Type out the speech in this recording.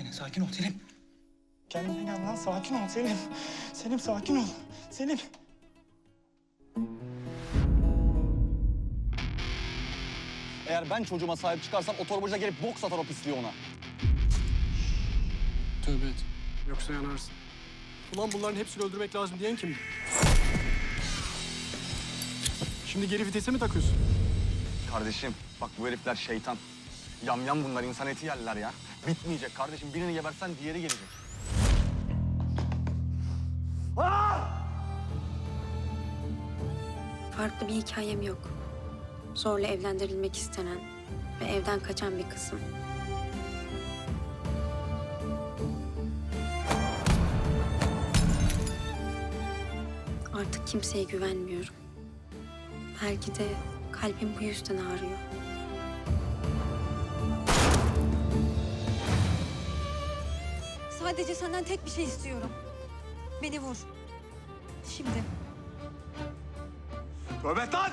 sakin ol Selim. Kendine gel lan sakin ol Selim. Selim sakin ol. Selim. Eğer ben çocuğuma sahip çıkarsam o torbacı da gelip bok satar o pisliği ona. Tövbe et. Yoksa yanarsın. Ulan bunların hepsini öldürmek lazım diyen kimdi? Şimdi geri vitese mi takıyorsun? Kardeşim bak bu herifler şeytan. Yamyam bunlar insan eti yerler ya. Bitmeyecek kardeşim. Birini gebersen diğeri gelecek. Farklı bir hikayem yok. Zorla evlendirilmek istenen ve evden kaçan bir kızım. Artık kimseye güvenmiyorum. Belki de kalbim bu yüzden ağrıyor. Sadece senden tek bir şey istiyorum. Beni vur. Şimdi. Tövbe lan!